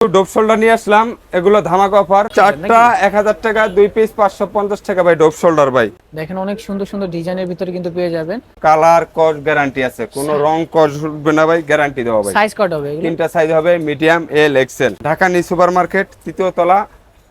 Dope shoulder নিয়ে আসলাম। এগুলো ধামাকা অফার। চারটা এক হাজার টাকা দুই পিস পাঁচশো পঞ্চাশ টাকা ভাই শোল্ডার ভাই। দেখেন অনেক সুন্দর সুন্দর ডিজাইনের ভিতরে কিন্তু পেয়ে যাবেন। কালার কস গ্যারান্টি আছে। কোনো রং কস উঠবে না ভাই গ্যারান্টি দেওয়া ভাই। সাইজ কট হবে তিনটা সাইজ হবে মিডিয়াম এল এক্সেল ঢাকা নি সুপার মার্কেট তৃতীয় তলা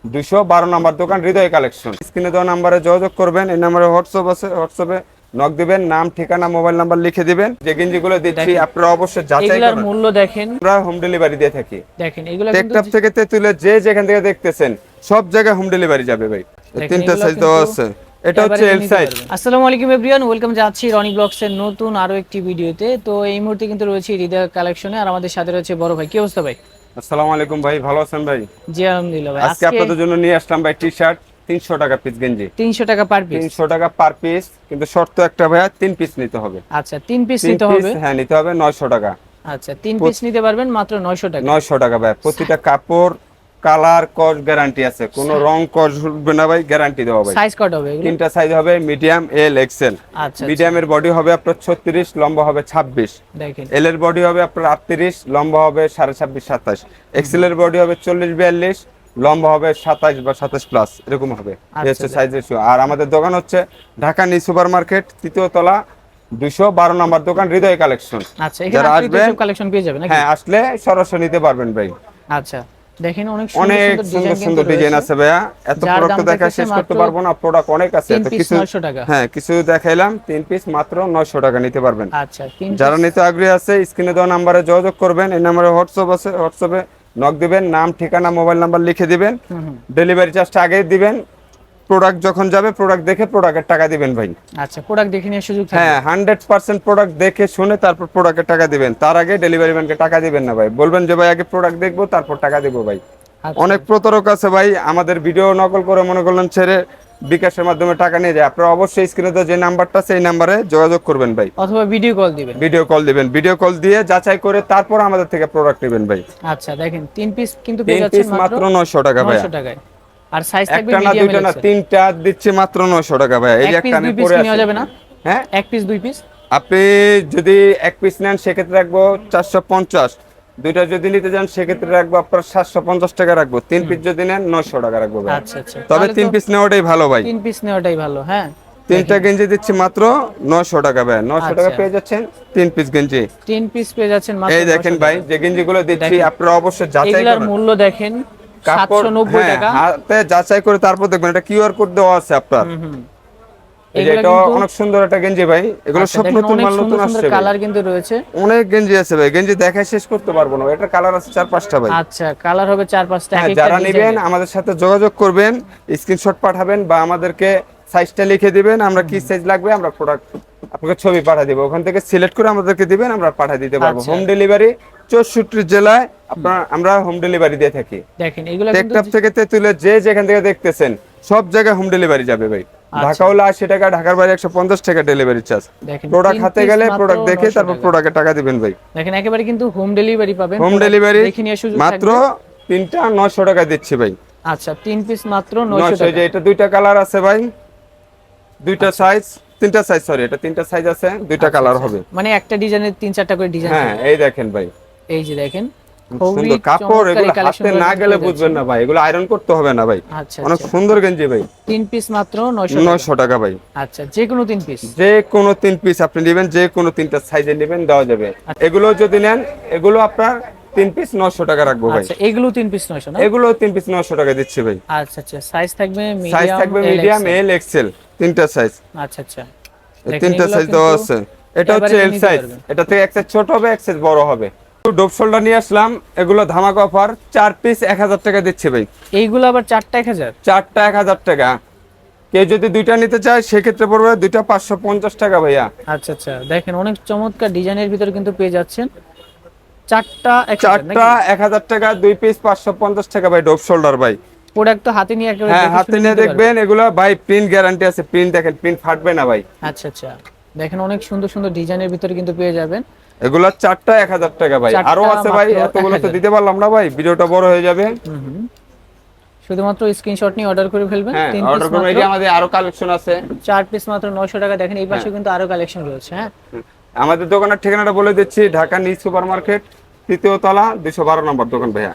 দুশো বারো নম্বর দোকান হৃদয় কালেকশন। স্ক্রিনে দেওয়া নাম্বারে যোগাযোগ করবেন। এই নাম্বারে হোয়াটসঅ্যাপ আছে হোয়াটসঅ্যাপে নক দিবেন নাম ঠিকানা মোবাইল নাম্বার লিখে দিবেন। যে গেঞ্জিগুলো দিচ্ছি আপনারা অবশ্যই যাচাই এগুলার করবেন। মূল্য দেখেন। আমরা হোম ডেলিভারি দিয়ে থাকি। দেখেন এগুলো টেকটাপ থেকে তেতুলে যে যেখান থেকে দেখতেছেন সব জায়গায় হোম ডেলিভারি যাবে ভাই। তিনটা সাইজ দেওয়া আছে। এটা হচ্ছে এল সাইজ আসসালামু আলাইকুম এভরিওয়ান ওয়েলকাম যাচ্ছি রনি ব্লগস এর নতুন আরও একটি ভিডিওতে। তো এই মুহূর্তে কিন্তু রয়েছে হৃদয় কালেকশনে আর আমাদের সাথে রয়েছে বড় ভাই। কি অবস্থা ভাই? আসসালামু আলাইকুম ভাই ভালো আছেন ভাই? জি আলহামদুলিল্লাহ ভাই। আজকে আপনাদের জন্য নিয়ে আসলাম ভাই টি শার্ট তিনশো টাকা পিস গেঞ্জি। তিনশো টাকা পার পিস তিনশো টাকা পার পিস কিন্তু শর্ত একটা ভাইয়া তিন পিস নিতে হবে। আচ্ছা তিন পিস নিতে হবে। হ্যাঁ নিতে হবে নয়শো টাকা। আচ্ছা তিন পিস নিতে পারবেন মাত্র নয়শো টাকা। নয়শো টাকা ভাই প্রতিটা কাপড় কালার কস গ্যারান্টি আছে। কোনো রং কস উঠবে না ভাই গ্যারান্টি দেওয়া ভাই। সাইজ কট হবে তিনটা সাইজ হবে মিডিয়াম এল এক্সেল আচ্ছা মিডিয়ামের বডি হবে আপনার ছত্রিশ লম্বা হবে ছাব্বিশ। দেখেন। এল এর বডি হবে আপনার আটত্রিশ লম্বা হবে সাড়ে ছাব্বিশ সাতাশ। এক্সেল এর বডি হবে চল্লিশ বিয়াল্লিশ। লম্বা হবে সাতাশ বা সাতাশ প্লাস এরকম হবে। হচ্ছে আচ্ছা। সাইজ রেশিও আর আমাদের দোকান হচ্ছে ঢাকা নি সুপার মার্কেট তৃতীয় তলা দুশো বারো নম্বর দোকান হৃদয় কালেকশন আচ্ছা যারা কালেকশন পেয়ে যাবেন হ্যাঁ আসলে সরাসরি নিতে পারবেন ভাই। আচ্ছা দেখেন অনেক অনেক সুন্দর সুন্দর ডিজাইন আছে ভাইয়া। এত যার প্রোডাক্ট দেখা শেষ করতে পারব না প্রোডাক্ট অনেক আছে। তো কিছু হ্যাঁ কিছু দেখাইলাম তিন পিস মাত্র নয়শো টাকা নিতে পারবেন। আচ্ছা যারা নিতে আগ্রহী আছে স্ক্রিনে দেওয়া নাম্বারে যোগাযোগ করবেন। এই নাম্বারে হোয়াটসঅ্যাপ আছে হোয়াটসঅ্যাপে নক দিবেন নাম ঠিকানা মোবাইল নাম্বার লিখে দিবেন। ডেলিভারি চার্জটা আগে দিবেন। প্রোডাক্ট যখন যাবে প্রোডাক্ট দেখে প্রোডাক্টের টাকা দিবেন ভাই। আচ্ছা প্রোডাক্ট দেখে নিয়ে সুযোগ হ্যাঁ হান্ড্রেড পার্সেন্ট প্রোডাক্ট দেখে শুনে তারপর প্রোডাক্টের টাকা দিবেন। তার আগে ডেলিভারি ম্যানকে টাকা দিবেন না ভাই। বলবেন যে ভাই আগে প্রোডাক্ট দেখব তারপর টাকা দেবো ভাই। আচ্ছা। অনেক প্রতারক আছে ভাই। আমাদের ভিডিও নকল করে মনে করলেন ছেড়ে বিকাশের মাধ্যমে টাকা নিয়ে যায়। আপনারা অবশ্যই স্ক্রিনে তো যে নাম্বারটা সেই নাম্বারে যোগাযোগ করবেন ভাই। অথবা ভিডিও কল দিবেন। ভিডিও কল দিবেন। ভিডিও কল দিয়ে যাচাই করে তারপর আমাদের থেকে প্রোডাক্ট নেবেন ভাই। আচ্ছা দেখেন তিন পিস কিন্তু পেয়ে যাচ্ছেন মাত্র মাত্র নয়শো টাকা ভাই 900 টাকায়। আর সাইজ থাকবে একটা না দুইটা না তিনটা দিচ্ছে মাত্র নয়শো টাকা ভাই এই যে একটা আমি পিস পরে নেওয়া যাবে না? হ্যাঁ? এক পিস দুই পিস আপনি যদি এক পিস নেন সেক্ষেত্রে রাখব চারশো পঞ্চাশ। দুইটা যদি নিতে যান সেক্ষেত্রে রাখব আপনার সাতশো পঞ্চাশ টাকা রাখব। তিন পিস যদি নেন নয়শো টাকা রাখব আচ্ছা আচ্ছা। তবে তিন পিস নেওয়াটাই ভালো ভাই। তিন পিস নেওয়াটাই ভালো হ্যাঁ। তিনটা গেঞ্জি দিচ্ছি মাত্র নয়শো টাকা ভাই। নয়শো টাকা আচ্ছা। পেয়ে যাচ্ছেন তিন পিস গেঞ্জি। তিন পিস পেয়ে যাচ্ছেন এই দেখেন ভাই। যে গেঞ্জিগুলো দিচ্ছি দেখেন। আপনারা অবশ্যই যাচাই মূল্য দেখেন কাপড় হ্যাঁ, হাতে যাচাই করে তারপর দেখবেন এটা কিউআর কোড দেওয়া আছে আপনার। এটা অনেক সুন্দর একটা গেঞ্জি ভাই। এগুলো আচ্ছা, সব নতুন মাল নতুন আসছে কালার কিন্তু রয়েছে। অনেক গেঞ্জি আছে ভাই গেঞ্জি দেখায় শেষ করতে পারব না এটা কালার আছে চার পাঁচটা ভাই। আচ্ছা কালার হবে চার পাঁচটা হ্যাঁ যারা নেবেন আমাদের সাথে যোগাযোগ করবেন স্ক্রিনশট পাঠাবেন বা আমাদেরকে সাইজটা লিখে দিবেন আমরা কি সাইজ লাগবে আমরা প্রোডাক্ট আপনাকে ছবি পাঠিয়ে দিব। ওখান থেকে সিলেক্ট করে আমাদেরকে দিবেন আমরা পাঠিয়ে দিতে পারব। আচ্ছা। হোম ডেলিভারি চৌষট্টি জেলায় আপনার আমরা হোম ডেলিভারি দিয়ে থাকি। দেখেন এগুলো টেকটাপ থেকে তেতুলে যে যেখান থেকে দেখতেছেন সব জায়গায় হোম ডেলিভারি যাবে ভাই। আচ্ছা। ঢাকা হলে আশি টাকা ঢাকার বাইরে একশো পঞ্চাশ টাকা ডেলিভারি চার্জ প্রোডাক্ট হাতে গেলে প্রোডাক্ট দেখে তারপর। প্রোডাক্টের টাকা দিবেন ভাই। দেখেন একেবারে কিন্তু হোম ডেলিভারি পাবেন। হোম ডেলিভারি মাত্র তিনটা নয়শো টাকা দিচ্ছি ভাই। আচ্ছা তিন পিস মাত্র নয়শো টাকা। যে এটা দুইটা কালার আছে ভাই। দুইটা সাইজ তিনটা সাইজ সরি এটা তিনটা সাইজ আছে দুইটা কালার হবে। মানে একটা ডিজাইনের তিন চারটা করে ডিজাইন হ্যাঁ এই দেখেন ভাই। এই যে দেখেন। সুন্দর কাপড় এগুলো হাতে না গেলে বুঝবেন না ভাই এগুলো আয়রন করতে হবে না ভাই। আচ্ছা অনেক আচ্ছা। সুন্দর গেঞ্জি ভাই। তিন পিস মাত্র নয়শো টাকা। ভাই। আচ্ছা যে কোনো তিন পিস যে কোনো তিন পিস আপনি নেবেন যে কোনো তিনটা সাইজে নেবেন দেওয়া যাবে। এগুলো যদি নেন এগুলো আপনার তিন পিস নশো টাকা রাখব ভাই। আচ্ছা এগুলো তিন পিস নয়শো না? এগুলো তিন পিস নশো টাকা দিচ্ছি ভাই। আচ্ছা আচ্ছা সাইজ থাকবে সাইজ থাকবে মিডিয়াম এল এক্সেল তিনটা সাইজ আচ্ছা আচ্ছা। তিনটা সাইজ দেওয়া আছে। এটা হচ্ছে এল সাইজ। এটা থেকে এক সাইজ ছোট হবে এক সাইজ বড় হবে। ডোপ শোল্ডার নিয়ে আসলাম। এগুলো ধামাকা অফার। চার পিস এক হাজার টাকা দিচ্ছে ভাই। এইগুলো আবার চারটা এক হাজার? চারটা এক হাজার টাকা। কেউ যদি দুইটা নিতে চায় সেক্ষেত্রে পড়বে দুইটা পাঁচশো পঞ্চাশ টাকা ভাইয়া। আচ্ছা আচ্ছা। দেখেন অনেক চমৎকার ডিজাইনের ভিতরে কিন্তু পেয়ে যাচ্ছেন। চারটা চারটা এক হাজার টাকা দুই পিস পাঁচশো পঞ্চাশ টাকা ভাই ডোপ শোল্ডার ভাই। প্রোডাক্ট তো হাতে নিয়ে হ্যাঁ হাতে নিয়ে দেখবেন। এগুলো ভাই প্রিন্ট গ্যারান্টি আছে। প্রিন্ট দেখেন প্রিন্ট ফাটবে না ভাই। আচ্ছা আচ্ছা। দেখেন অনেক সুন্দর সুন্দর ডিজাইনের ভিতরে কিন্তু পেয়ে যাবেন। এগুলো চারটা এক হাজার টাকা ভাই। আরও আছে ভাই এতগুলো তো দিতে পারলাম না ভাই ভিডিওটা বড় হয়ে যাবে। শুধুমাত্র স্ক্রিনশট নিয়ে অর্ডার করে ফেলবেন হ্যাঁ তিন অর্ডার করবেন মাত্র। এই আমাদের আরও কালেকশন আছে। চার পিস মাত্র নয়শো টাকা দেখেন এই পাশে কিন্তু আরও কালেকশন রয়েছে হ্যাঁ। আমাদের দোকানের ঠিকানাটা বলে দিচ্ছি ঢাকা নিউ সুপার মার্কেট তৃতীয় তলা দুশো বারো নম্বর দোকান ভাইয়া।